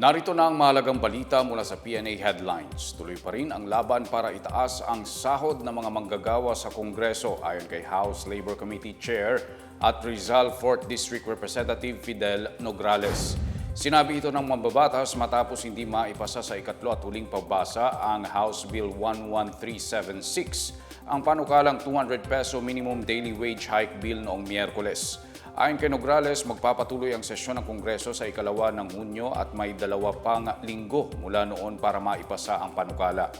Narito na ang mahalagang balita mula sa PNA Headlines. Tuloy pa rin ang laban para itaas ang sahod ng mga manggagawa sa Kongreso ayon kay House Labor Committee Chair at Rizal 4th District Representative Fidel Nograles. Sinabi ito ng mambabatas matapos hindi maipasa sa ikatlo at huling pagbasa ang House Bill 11376, ang panukalang 200 peso minimum daily wage hike bill noong Miyerkules. Ayon kay Nograles, magpapatuloy ang sesyon ng Kongreso sa ikalawa ng Hunyo at may dalawa pang linggo mula noon para maipasa ang panukala.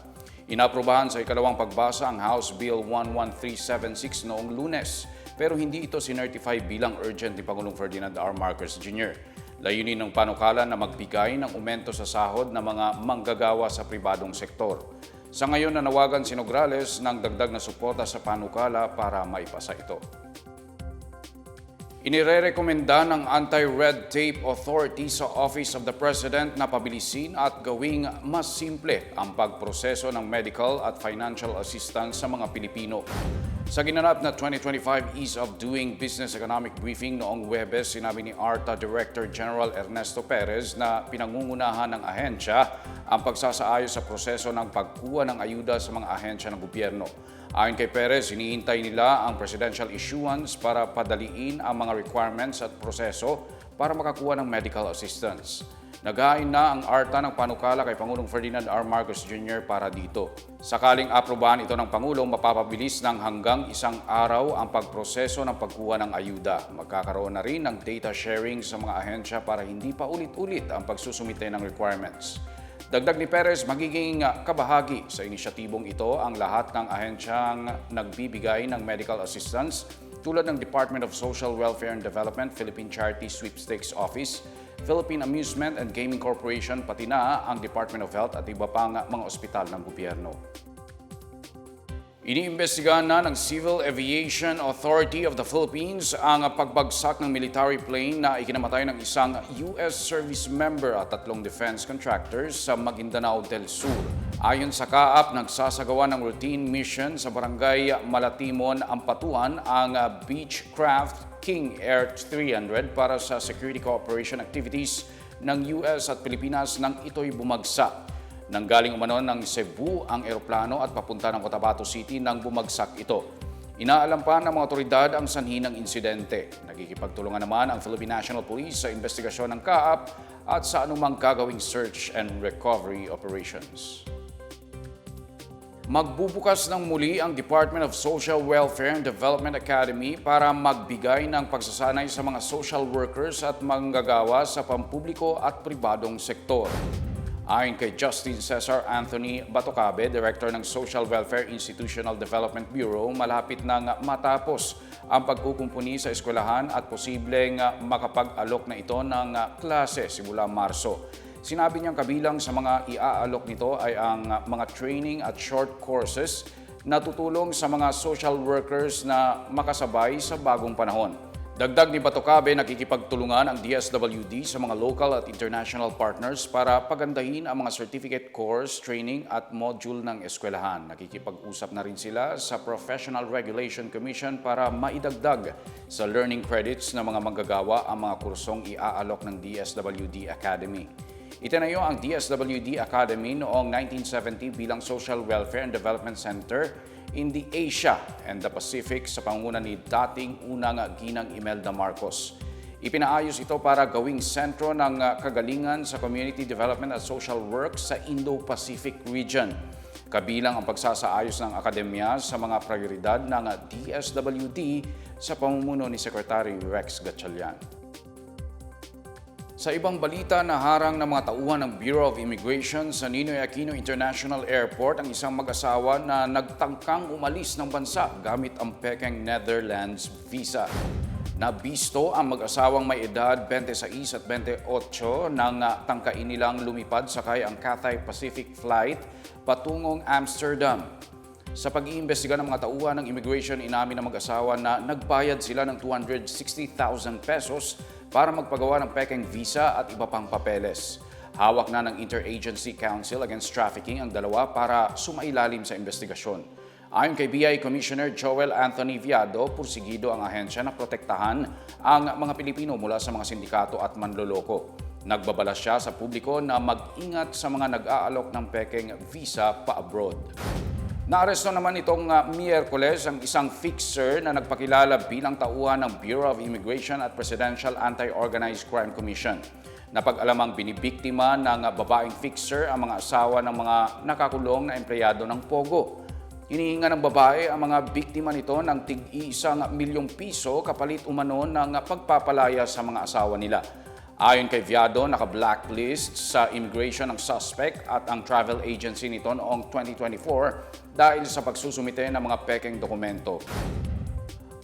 Inaprobahan sa ikalawang pagbasa ang House Bill 11376 noong lunes, pero hindi ito sinertify bilang urgent ni Pangulong Ferdinand R. Marcos Jr. Layunin ng panukala na magbigay ng umento sa sahod ng mga manggagawa sa pribadong sektor. Sa ngayon nanawagan si Nograles ng dagdag na suporta sa panukala para maipasa ito. Inirerekomenda ng Anti-Red Tape Authority sa Office of the President na pabilisin at gawing mas simple ang pagproseso ng medical at financial assistance sa mga Pilipino. Sa ginanap na 2025 Ease of Doing Business Economic Briefing noong Webes, sinabi ni ARTA Director General Ernesto Perez na pinangungunahan ng ahensya ang pagsasaayos sa proseso ng pagkuha ng ayuda sa mga ahensya ng gobyerno. Ayon kay Perez, hinihintay nila ang presidential issuance para padaliin ang mga requirements at proseso para makakuha ng medical assistance. Naghain na ang ARTA ng panukala kay Pangulong Ferdinand R. Marcos Jr. para dito. Sakaling aprobahan ito ng Pangulong, mapapabilis ng hanggang isang araw ang pagproseso ng pagkuha ng ayuda. Magkakaroon na rin ng data sharing sa mga ahensya para hindi pa ulit-ulit ang pagsusumite ng requirements. Dagdag ni Perez, magiging kabahagi sa inisyatibong ito ang lahat ng ahensyang nagbibigay ng medical assistance tulad ng Department of Social Welfare and Development, Philippine Charity Sweepstakes Office, Philippine Amusement and Gaming Corporation, pati na ang Department of Health at iba pang mga ospital ng gobyerno. Iniimbestigahan na ng Civil Aviation Authority of the Philippines ang pagbagsak ng military plane na ikinamatay ng isang U.S. service member at tatlong defense contractors sa Maguindanao del Sur. Ayon sa kaap, nagsasagawa ng routine mission sa barangay Malatimon, Ampatuan ang Beechcraft King Air 300 para sa security cooperation activities ng U.S. at Pilipinas nang ito'y bumagsak. Nanggaling umano ng Cebu ang eroplano at papunta ng Cotabato City nang bumagsak ito. Inaalam pa ng mga otoridad ang sanhi ng insidente. Nagkikipagtulungan naman ang Philippine National Police sa investigasyon ng kaap at sa anumang gagawing search and recovery operations. Magbubukas ng muli ang Department of Social Welfare and Development Academy para magbigay ng pagsasanay sa mga social workers at manggagawa sa pampubliko at pribadong sektor. Ayon kay Justin Cesar Anthony Batocabe, Director ng Social Welfare Institutional Development Bureau, malapit nang matapos ang pagkukumpuni sa eskwelahan at posibleng makapag-alok na ito ng klase simula Marso. Sinabi niyang kabilang sa mga iaalok nito ay ang mga training at short courses na tutulong sa mga social workers na makasabay sa bagong panahon. Dagdag ni Batocabe, nakikipagtulungan ang DSWD sa mga local at international partners para pagandahin ang mga certificate course, training at module ng eskwelahan. Nakikipag-usap na rin sila sa Professional Regulation Commission para maidagdag sa learning credits ng mga manggagawa ang mga kursong iaalok ng DSWD Academy. Itinayo ang DSWD Academy noong 1970 bilang Social Welfare and Development Center in the Asia and the Pacific sa pangunguna ni dating unang ginang Imelda Marcos. Ipinaayos ito para gawing sentro ng kagalingan sa community development at social work sa Indo-Pacific region. Kabilang ang pagsasaayos ng akademya sa mga prioridad ng DSWD sa pamumuno ni Secretary Rex Gatchalian. Sa ibang balita, naharang ng mga tauhan ng Bureau of Immigration sa Ninoy Aquino International Airport ang isang mag-asawa na nagtangkang umalis ng bansa gamit ang pekeng Netherlands visa. Nabisto ang mag-asawang may edad 26 at 28 nang tangkain nilang lumipad sakay ang Cathay Pacific flight patungong Amsterdam. Sa pag-iimbestiga ng mga tauhan ng immigration, inamin ng mag-asawa na nagbayad sila ng 260,000 pesos para magpagawa ng pekeng visa at iba pang papeles. Hawak na ng Interagency Council Against Trafficking ang dalawa para sumailalim sa investigasyon. Ayon kay BI Commissioner Joel Anthony Viado, pursigido ang ahensya na protektahan ang mga Pilipino mula sa mga sindikato at manloloko. Nagbabala siya sa publiko na mag-ingat sa mga nag-aalok ng pekeng visa pa-abroad. Naaresto naman itong uh, Miyerkules ang isang fixer na nagpakilala bilang tauhan ng Bureau of Immigration at Presidential Anti-Organized Crime Commission. Napag-alamang binibiktima ng uh, babaeng fixer ang mga asawa ng mga nakakulong na empleyado ng Pogo. Hinihinga ng babae ang mga biktima nito ng tig-isang milyong piso kapalit umano ng uh, pagpapalaya sa mga asawa nila. Ayon kay Viado, naka-blacklist sa immigration ng suspect at ang travel agency nito noong 2024 dahil sa pagsusumite ng mga pekeng dokumento.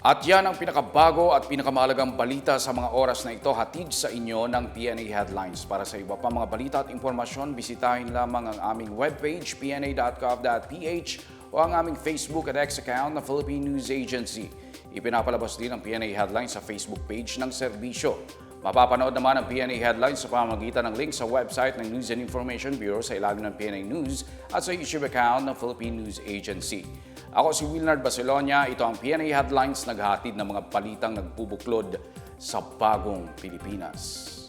At yan ang pinakabago at pinakamahalagang balita sa mga oras na ito hatid sa inyo ng PNA Headlines. Para sa iba pa mga balita at impormasyon, bisitahin lamang ang aming webpage pna.gov.ph o ang aming Facebook at X account na Philippine News Agency. Ipinapalabas din ang PNA Headlines sa Facebook page ng serbisyo. Mapapanood naman ang PNA Headlines sa pamamagitan ng link sa website ng News and Information Bureau sa ilalim ng PNA News at sa YouTube account ng Philippine News Agency. Ako si Wilnard Baselonia, ito ang PNA Headlines naghatid ng mga balitang nagbubuklod sa bagong Pilipinas.